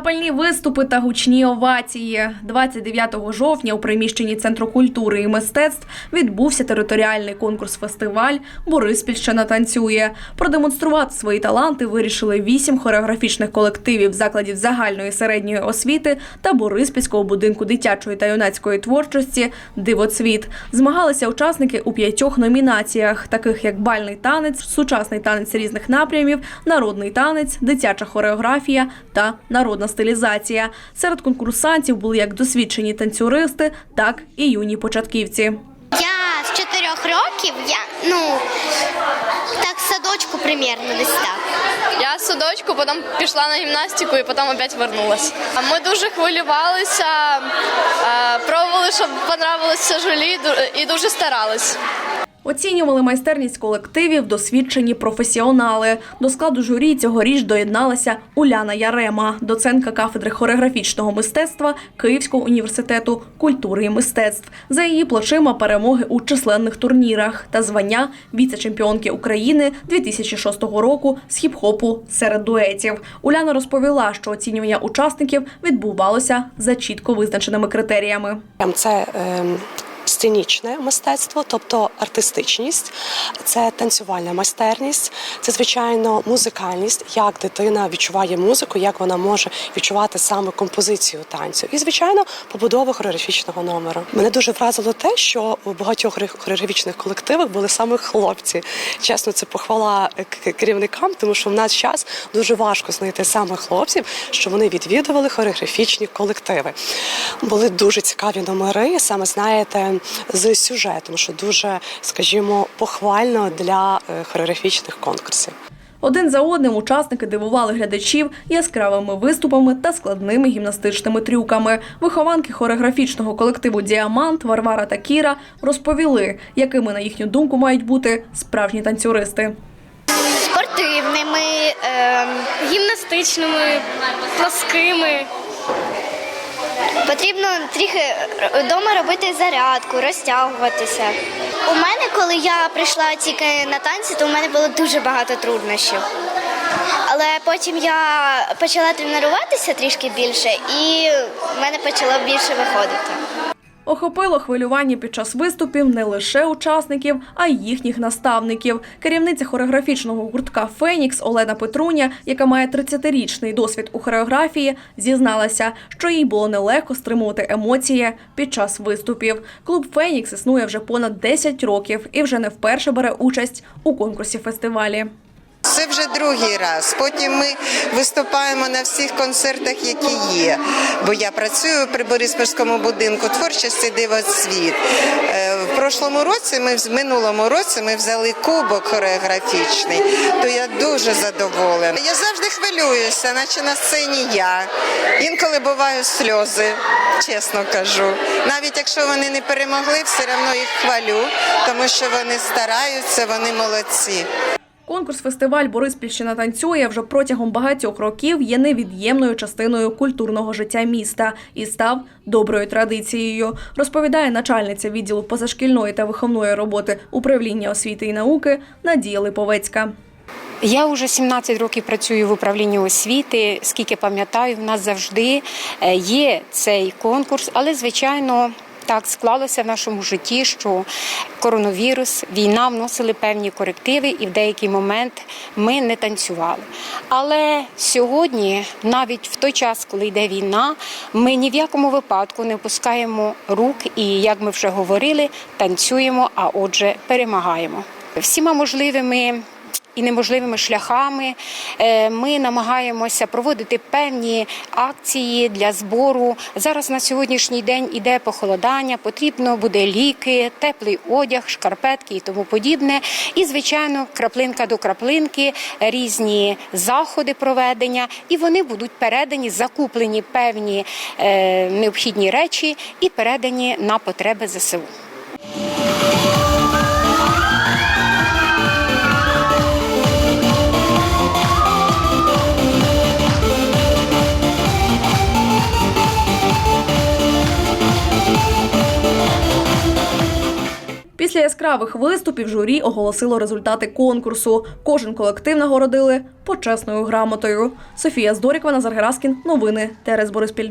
Запальні виступи та гучні овації. 29 жовтня у приміщенні Центру культури і мистецтв відбувся територіальний конкурс-фестиваль Бориспільщина танцює. Продемонструвати свої таланти вирішили вісім хореографічних колективів закладів загальної середньої освіти та Бориспільського будинку дитячої та юнацької творчості Дивоцвіт. Змагалися учасники у п'ятьох номінаціях, таких як бальний танець, сучасний танець різних напрямів, народний танець, дитяча хореографія та народна стилізація. Серед конкурсантів були як досвідчені танцюристи, так і юні початківці. Я з чотирьох років, я ну так в садочку примерно десь так. Я з садочку, потім пішла на гімнастику і потім опять вернулась. А Ми дуже хвилювалися, е, пробували, щоб понравилося журі ду- і дуже старались. Оцінювали майстерність колективів досвідчені професіонали. До складу журі цьогоріч доєдналася Уляна Ярема, доцентка кафедри хореографічного мистецтва Київського університету культури і мистецтв. За її плечима перемоги у численних турнірах та звання віце-чемпіонки України 2006 року з хіп-хопу серед дуетів. Уляна розповіла, що оцінювання учасників відбувалося за чітко визначеними критеріями. Це ем, сценічне мистецтво, тобто артистичність, це танцювальна майстерність, це звичайно музикальність, як дитина відчуває музику, як вона може відчувати саме композицію танцю, і звичайно побудова хореографічного номеру. Мене дуже вразило те, що у багатьох хоре- хореографічних колективах були саме хлопці. Чесно, це похвала керівникам, тому що в нас час дуже важко знайти саме хлопців, що вони відвідували хореографічні колективи. Були дуже цікаві номери, саме знаєте, з сюжетом, що дуже, скажімо, похвально для е, хореографічних конкурсів. Один за одним учасники дивували глядачів яскравими виступами та складними гімнастичними трюками. Вихованки хореографічного колективу Діамант Варвара та Кіра розповіли, якими на їхню думку мають бути справжні танцюристи. Спортивними, ем, гімнастичними, плоскими. Потрібно трохи вдома робити зарядку, розтягуватися. У мене, коли я прийшла тільки на танці, то у мене було дуже багато труднощів. Але потім я почала тренуватися трішки більше, і в мене почало більше виходити. Охопило хвилювання під час виступів не лише учасників, а й їхніх наставників. Керівниця хореографічного гуртка Фенікс Олена Петруня, яка має 30-річний досвід у хореографії, зізналася, що їй було нелегко стримувати емоції під час виступів. Клуб Фенікс існує вже понад 10 років і вже не вперше бере участь у конкурсі фестивалі. Це вже другий раз. Потім ми виступаємо на всіх концертах, які є. Бо я працюю при Бориспільському будинку творчості Дивоцвіт. Е, В прошлому році ми в минулому році ми взяли кубок хореографічний, то я дуже задоволена. Я завжди хвилююся, наче на сцені я. Інколи бувають сльози, чесно кажу. Навіть якщо вони не перемогли, все одно їх хвалю, тому що вони стараються, вони молодці. Конкурс-фестиваль Бориспільщина танцює вже протягом багатьох років є невід'ємною частиною культурного життя міста і став доброю традицією. Розповідає начальниця відділу позашкільної та виховної роботи управління освіти і науки Надія Липовецька. Я вже 17 років працюю в управлінні освіти. Скільки пам'ятаю, в нас завжди е, є цей конкурс, але звичайно. Так склалося в нашому житті, що коронавірус, війна вносили певні корективи, і в деякий момент ми не танцювали. Але сьогодні, навіть в той час, коли йде війна, ми ні в якому випадку не опускаємо рук і, як ми вже говорили, танцюємо, а отже, перемагаємо. Всіма можливими і неможливими шляхами е, ми намагаємося проводити певні акції для збору. Зараз на сьогоднішній день іде похолодання, потрібно буде ліки, теплий одяг, шкарпетки і тому подібне. І, звичайно, краплинка до краплинки, різні заходи проведення, і вони будуть передані, закуплені певні е, необхідні речі і передані на потреби ЗСУ. Після яскравих виступів журі оголосило результати конкурсу. Кожен колектив нагородили почесною грамотою. Софія Здорікова, Назар Гераскін. Новини Терез Бориспіль.